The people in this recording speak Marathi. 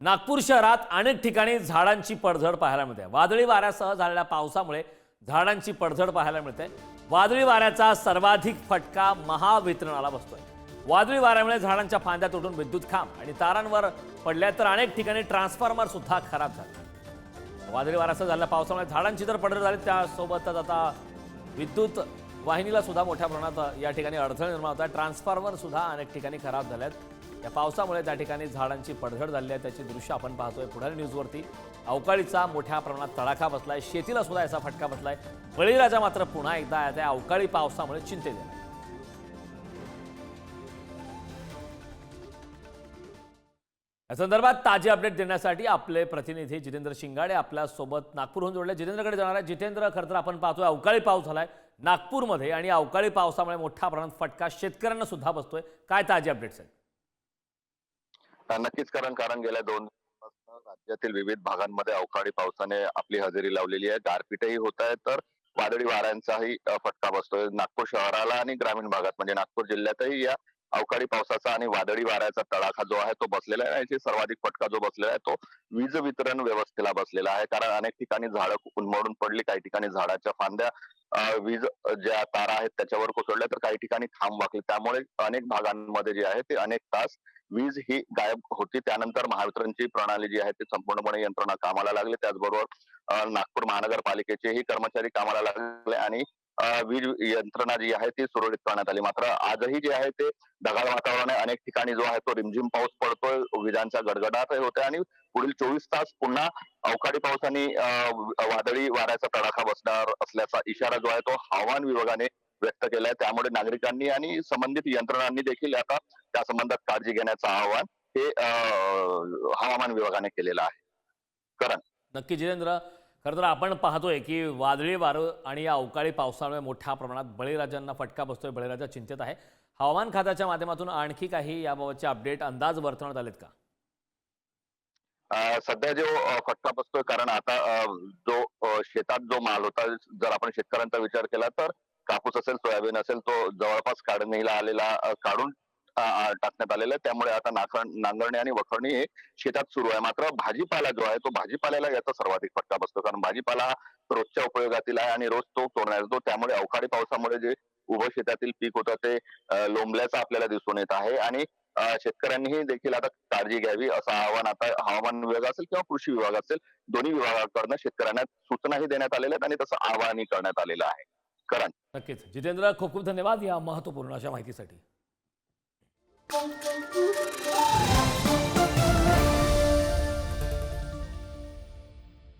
नागपूर शहरात अनेक ठिकाणी झाडांची पडझड पाहायला मिळते. वादळी वाऱ्यासह झालेल्या पावसामुळे झाडांची पडझड पाहायला मिळते. वादळी वाऱ्याचा सर्वाधिक फटका महावितरणाला बसतोय. वादळी वाऱ्यामुळे झाडांच्या फांद्या तुटून विद्युत खांब आणि तारांवर पडल्या तर अनेक ठिकाणी ट्रान्सफॉर्मर सुद्धा खराब झाले. वादळी वाऱ्यासह झालेल्या पावसामुळे झाडांची जर पडझड झाली त्यासोबतच आता विद्युत वाहिनीला सुद्धा मोठ्या प्रमाणात या ठिकाणी अडथळे निर्माण होत आहे ट्रान्सफॉर्मर सुद्धा अनेक ठिकाणी खराब झाल्यात आहेत या पावसामुळे त्या ठिकाणी झाडांची पडझड झाली आहे. त्याची दृश्य आपण पाहतोय पुढारी न्यूजवरती. अवकाळीचा मोठ्या प्रमाणात तडाखा बसलाय. शेतीला सुद्धा याचा फटका बसलाय. बळीराजा मात्र पुन्हा एकदा त्या अवकाळी पावसामुळे चिंतेत आहे. या संदर्भात ताजे अपडेट देण्यासाठी आपले प्रतिनिधी जितेंद्र शिंगाडे आपल्यासोबत नागपूरहून जोडले. जितेंद्रकडे जाणार आहे. जितेंद्र खरं तर आपण पाहतोय अवकाळी पाऊस झालाय नागपूरमध्ये आणि अवकाळी पावसामुळे मोठ्या प्रमाणात फटका शेतकऱ्यांना सुद्धा बसतोय. काय ताजे अपडेट्स आहेत नक्कीच कारण कारण गेल्या दोन राज्यातील विविध भागांमध्ये अवकाळी पावसाने आपली हजेरी लावलेली आहे. गारपीटही होत आहे तर वादळी वाऱ्यांचाही फटका बसतोय. नागपूर शहराला आणि ग्रामीण भागात म्हणजे नागपूर जिल्ह्यातही या अवकाळी पावसाचा आणि वादळी वाऱ्याचा तडाखा जो आहे तो बसलेला आहे. याची सर्वाधिक फटका जो बसलेला आहे तो वीज वितरण व्यवस्थेला बसलेला आहे. कारण अनेक ठिकाणी झाडं उन्मळून पडली. काही ठिकाणी झाडाच्या फांद्या वीज ज्या तारा आहेत त्याच्यावर कोसळल्या तर काही ठिकाणी खांब वाकले. त्यामुळे अनेक भागांमध्ये जे आहे ते अनेक तास वीज ही गायब होती. त्यानंतर महावितरणची प्रणाली जी आहे ती संपूर्णपणे यंत्रणा कामाला लागली. त्याचबरोबर नागपूर महानगरपालिकेचेही कर्मचारी कामाला लागले आणि वीज यंत्रणा जी आहे ती सुरळीत करण्यात आली. मात्र आजही जे आहे ते ढगाळ वातावरण आहे. अनेक ठिकाणी जो आहे तो रिमझिम पाऊस पडतोय. विजांचा गडगडाट होते आणि पुढील चोवीस तास पुन्हा अवकाळी पावसाने वादळी वाऱ्याचा तडाखा बसणार असल्याचा इशारा जो आहे तो हवामान विभागाने व्यक्त केलाय. त्यामुळे नागरिकांनी आणि संबंधित यंत्रणांनी देखील आता त्या संबंधात काळजी घेण्याचं आवाहन हे हवामान विभागाने केलेलं आहे. करण. नक्की जितेंद्र खरं तर आपण पाहतोय की वादळी वारं आणि या अवकाळी पावसामुळे मोठ्या प्रमाणात बळीराजांना फटका बसतोय बळीराजा चिंतेत आहे. हवामान खात्याच्या माध्यमातून आणखी काही याबाबतचे अपडेट अंदाज वर्तवण्यात आलेत का? सध्या जो फटका बसतोय कारण आता जो शेतात जो माल होता जर आपण शेतकऱ्यांचा विचार केला तर कापूस असेल सोयाबीन असेल तो जवळपास काढणीला आलेला काढून टाकण्यात आलेलं आहे. त्यामुळे आता नाखण नांगरणी आणि वखरणी हे शेतात सुरू आहे. मात्र भाजीपाला जो आहे तो भाजीपाल्याला याचा सर्वाधिक फटका बसतो. कारण भाजीपाला रोजच्या उपयोगातील आहे आणि रोज तो तोडण्यात येतो. त्यामुळे अवकाळी पावसामुळे जे उभं शेतातील पीक होतं ते लोंबल्याचं आपल्याला दिसून येत आहे. आणि शेतकऱ्यांनीही देखील आता काळजी घ्यावी असं आवाहन आता हवामान विभाग असेल किंवा कृषी विभाग असेल दोन्ही विभागाकडनं शेतकऱ्यांना सूचनाही देण्यात आलेल्या आहेत आणि तसं आवाहनही करण्यात आलेलं आहे. करण. नक्कीच. जितेंद्र खूप खूप धन्यवाद या महत्त्वपूर्ण अशा माहितीसाठी. Música